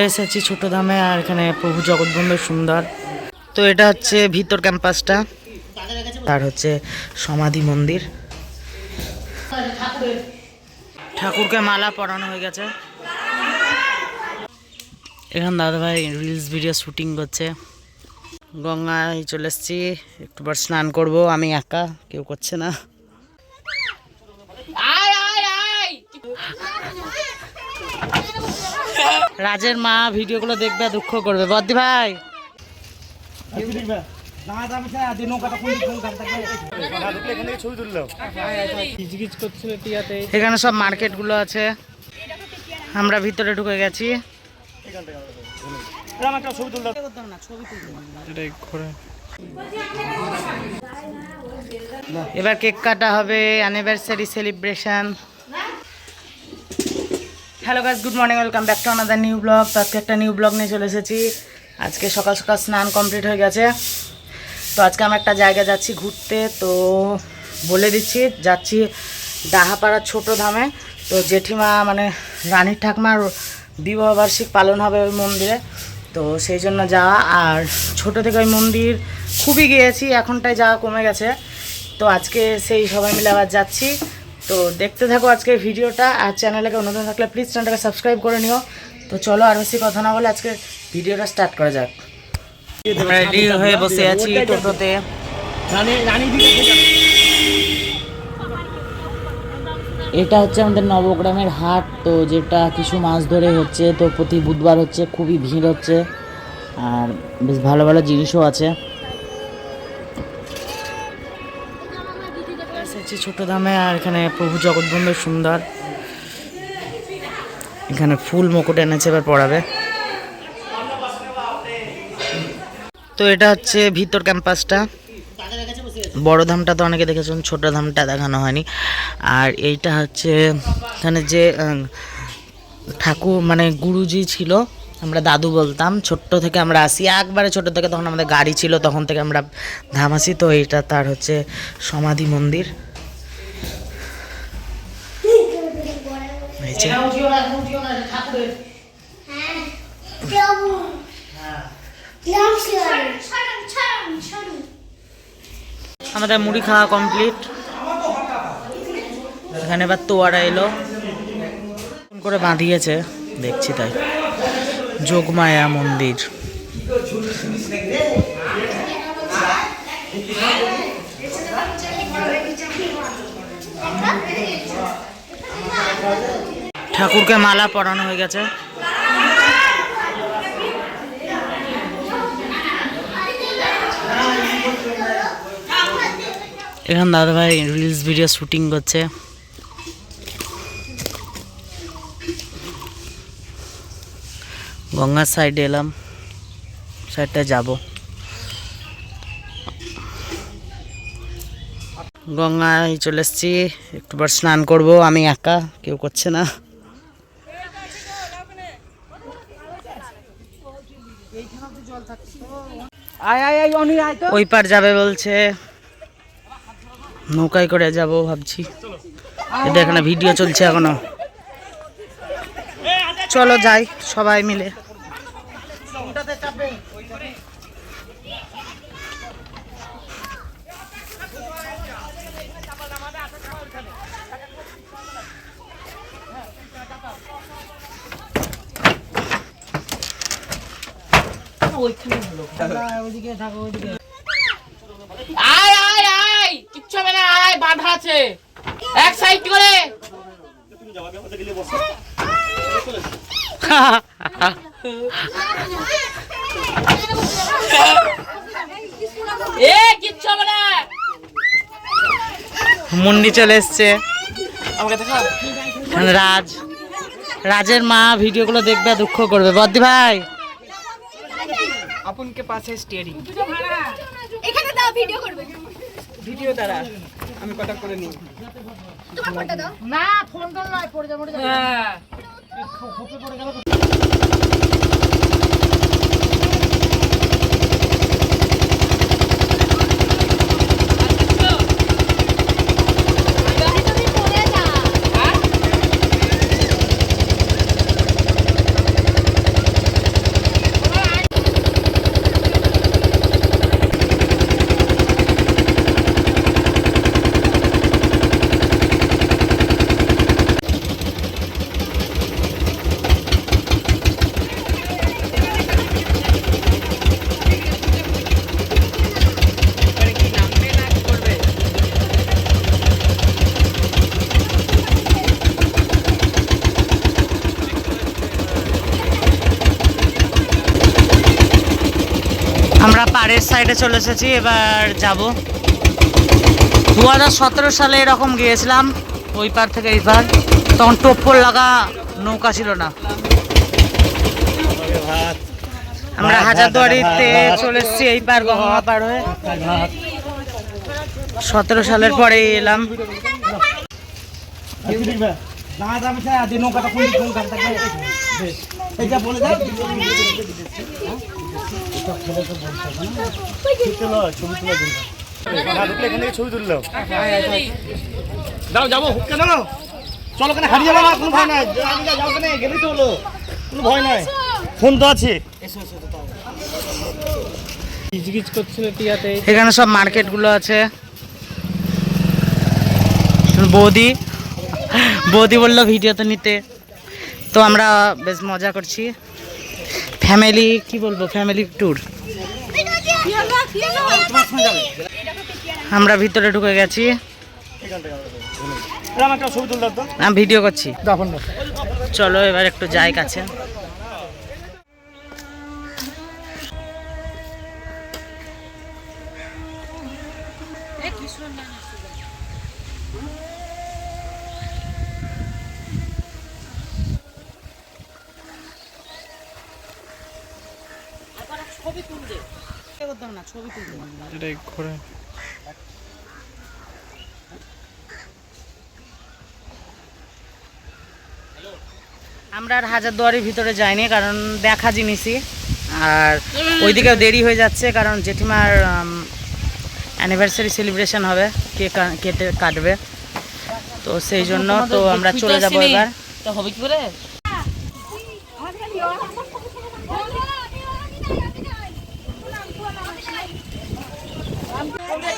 এসেছি ছোট ধামে আর এখানে প্রভু জগৎবন্ধু সুন্দর। তো এটা হচ্ছে ভিতর ক্যাম্পাসটা। আর হচ্ছে সমাধি মন্দির। ঠাকুরকে মালা পরানো হয়ে গেছে। এখানে দাদাভাই রিলস ভিডিও শুটিং করছে। গঙ্গায় চলে এসেছি। একটুবার স্নান করব। আমি একা, কেউ করছে না। রাজের মা ভিডিওগুলো দেখবে, দুঃখ করবে। বদ্দি ভাই। এখানে সব মার্কেটগুলো আছে। আমরা ভিতরে ঢুকে গেছি। এবার কেক কাটা হবে anniversary celebration hello guys good morning welcome back to another new blog তো আজকে একটা নিউ ব্লগ নিয়ে চলে এসেছি। আজকে সকাল সকাল স্নান কমপ্লিট হয়ে গেছে। তো আজকে আমি একটা জায়গা যাচ্ছি ঘুরতে। তো বলে দিচ্ছি, যাচ্ছি ডাহাপাড়ার ছোট ধামে। তো জেঠিমা মানে রানীর ঠাকুমার বিবাহবার্ষিক পালন হবে ওই মন্দিরে। তো সেই জন্য যাওয়া। আর ছোট থেকে ওই মন্দির খুবই গিয়েছি এখনটায় যাওয়া কমে গেছে। তো আজকে সেই সবাই মিলে আবার যাচ্ছি। তো দেখতে থাকো আজকের ভিডিওটা আর চ্যানেলকে নতুন থাকলে প্লিজ চ্যানেলটাকে সাবস্ক্রাইব করে নিও। তো চলো আর বেশি কথা না বলে আজকে ভিডিওটা স্টার্ট করা যাক। রেডি হয়ে বসে আছি টোটোতে। এটা হচ্ছে আমাদের নবগ্রামের হাট তো যেটা কিছু মাস ধরে হচ্ছে তো প্রতি বুধবার হচ্ছে খুবই ভিড় হচ্ছে আর বেশ ভালো ভালো জিনিসও আছে। এসেছি ছোট দামে আর এখানে প্রভু জগৎবন্ধু সুন্দর। এখানে ফুল মুকুট এনেছে এবার পড়াবে। তো এটা হচ্ছে ভিতর ক্যাম্পাসটা। বড় ধামটা তো অনেকে দেখেছেন, ছোট ধামটা দেখানো হয়নি। আর এইটা হচ্ছে এখানে যে ঠাকুর মানে গুরুজি ছিল, আমরা দাদু বলতাম, ছোট্ট থেকে আমরা আসি। একবারে ছোট থেকে তখন আমাদের গাড়ি ছিল, তখন থেকে আমরা ধাম আসি। তো এইটা তার হচ্ছে সমাধি মন্দির। এই যে। আমাদের মুড়ি খাওয়া কমপ্লিট। এখানে এবার তোয়ারা এলো। নতুন করে বাঁধিয়েছে। দেখছি তাই। যোগমায়া মন্দির। ঠাকুরকে মালা পরানো হয়ে গেছে। এখানে দাদাভাই রিলস ভিডিও শুটিং করছে। গঙ্গার সাইডে এলাম সাইডটা যাব। গঙ্গায় চলে এসেছি একটুবার স্নান করব, আমি একা, কেউ করছে না। ওই পার যাবে বলছে। নৌকায় করে যাব ভাবছি। এটা এখানে ভিডিও চলছে এখনও। চলো যাই সবাই মিলে। আয় আয় আয়! কিচ্ছু হবে না আয় বাধা আছে। এক সাইড করে। এ কিচ্ছু হবে না। মুন্ডি চলে এসছে। আমাকে দেখা। রাজ রাজের মা ভিডিওগুলো দেখবে দুঃখ করবে। বদ্দি ভাই! আপনকে পাশে স্টিয়ারিং এখানে দাও ভিডিও করবে। ভিডিও দ্বারা আমি কটা করে নিই। তোমার ফোনটা দাও। না ফোন টোন নয় পড়ে যাবে হ্যাঁ তুমি পড়ে যা আমরা পাড়ের সাইডে চলে এসেছি এবার যাব। দু হাজার সতেরো সালে এরকম গিয়েছিলাম ওই পার থেকে এই পার। তখন টোপ্পর লাগা নৌকা ছিল না। আমরা হাজারদুয়ারিতে চলে এসেছি এই পার গঙ্গা পার হয়ে সতেরো সালের পরে এলাম। ছবি তুললো যাও যাব। কেন চলো কেন হারিয়ে যাব কোনো ভয় নাই। যাও কেন গেলেই তো হলো। কোনো ভয় নাই। ফোন তো আছে। করছিল টিয়াতে এখানে সব মার্কেটগুলো আছে। বৌদি। বৌদি বলল ভিডিওতে নিতে। তো আমরা বেশ মজা করছি। ফ্যামিলি কি বলব ফ্যামিলি ট্যুর আমরা ভিতরে ঢুকে গেছি। ভিডিও করছি। চলো এবার একটু যাই কাছে। এটাই ঘোরা আমরা আর হাজারদুয়ারির ভিতরে যাইনি কারণ দেখা জিনিসই আর ওইদিকেও দেরি হয়ে যাচ্ছে কারণ জেঠিমার অ্যানিভার্সারি সেলিব্রেশন হবে কে কেটে কাটবে তো সেই জন্য তো আমরা চলে যাব এবার তো হবে কি করে ঘুরে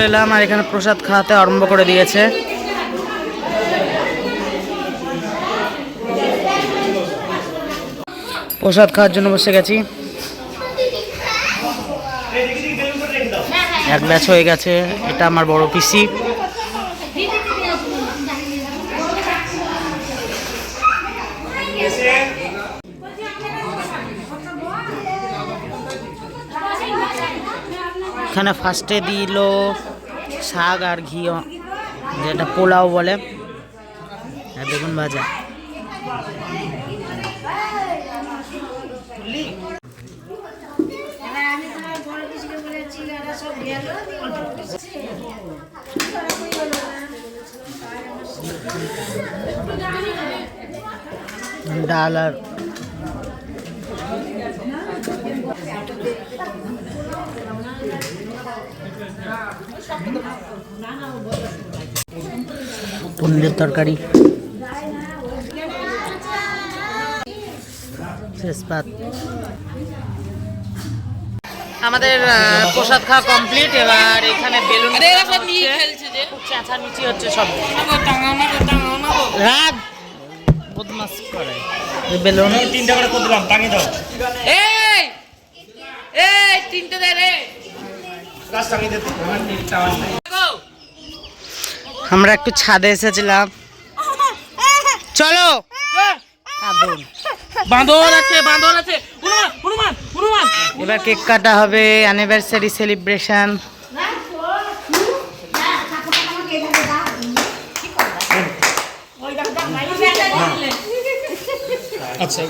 চলে এলাম আর এখানে প্রসাদ খাওয়াতে আরম্ভ করে দিয়েছে। প্রসাদ খাওয়ার জন্য বসে গেছি। এক ব্যাচ হয়ে গেছে, এটা আমার বড় পিসি। এখানে ফার্স্টে দিল শাক আর ঘি যেটা পোলাও বলে। বেগুন ভাজা। ডাল আর পনিরের তরকারি। আমাদের প্রসাদ খাওয়া কমপ্লিট এবার এখানে বেলুন চেঁচামেচি হচ্ছে সব। রাগ। বদমাস করে। বেলুন। তিনটা করে করে দিলাম টাঙিয়ে দাও। এই এই তিনটে দে রে। আমরা একটু ছাদে এসেছিলাম। চলো। বাঁদর। আছে বাঁদর আছে। হনুমান হনুমান হনুমান। এবার কেক কাটা হবে অ্যানিভার্সারি সেলিব্রেশন আচ্ছা।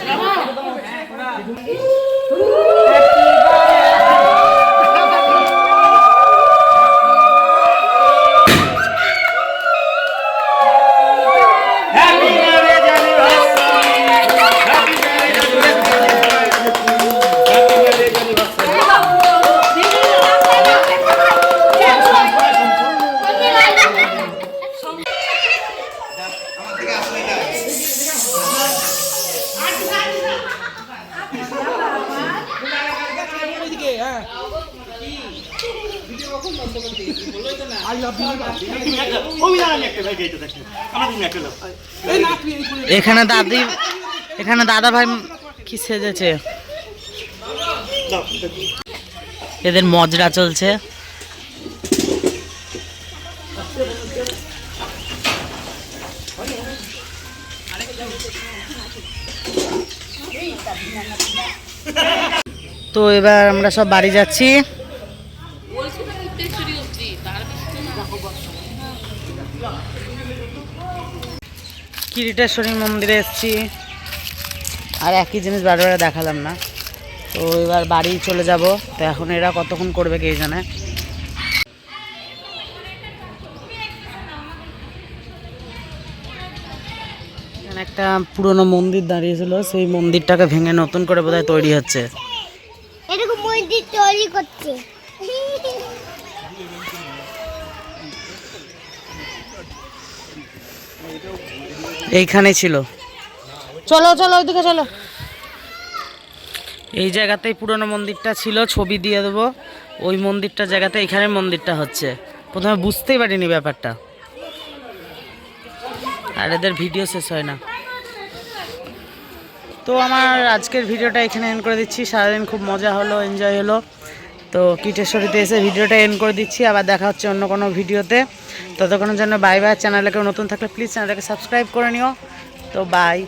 এখানে দাদি এখানে দাদা ভাই কি সেজেছে? এদের মজরা চলছে। তো এবার আমরা সব বাড়ি যাচ্ছি। কিরিটেশ্বরী মন্দিরে এসেছি। আর একই জিনিস বারে বারে দেখালাম না। তো এবার বাড়ি চলে যাব। তো এখন এরা কতক্ষণ করবে কে জানে। একটা পুরনো মন্দির দাঁড়িয়েছিল। সেই মন্দিরটাকে ভেঙে নতুন করে বোধহয় তৈরি হচ্ছে। এরকম মন্দির তৈরি করছে। এইখানে ছিল। চলো চলো ওইদিকে চলো। এই জায়গাতেই পুরনো মন্দিরটা ছিল ছবি দিয়ে দেবো। ওই মন্দিরটা জায়গাতে এখানে মন্দিরটা হচ্ছে। প্রথমে বুঝতেই পারিনি ব্যাপারটা। আর এদের ভিডিও শেষ হয় না। তো আমার আজকের ভিডিওটা এখানে এন্ড করে দিচ্ছি। সারাদিন খুব মজা হলো এনজয় হলো। তো কীটেশ্বরীতে এসে ভিডিওটা এন্ড করে দিচ্ছি, আবার দেখা হচ্ছে অন্য কোনো ভিডিওতে। ততক্ষণের জন্য বাই বাই চ্যানেলে কেউ নতুন থাকলে প্লিজ চ্যানেলটাকে সাবস্ক্রাইব করে নিও। তো বাই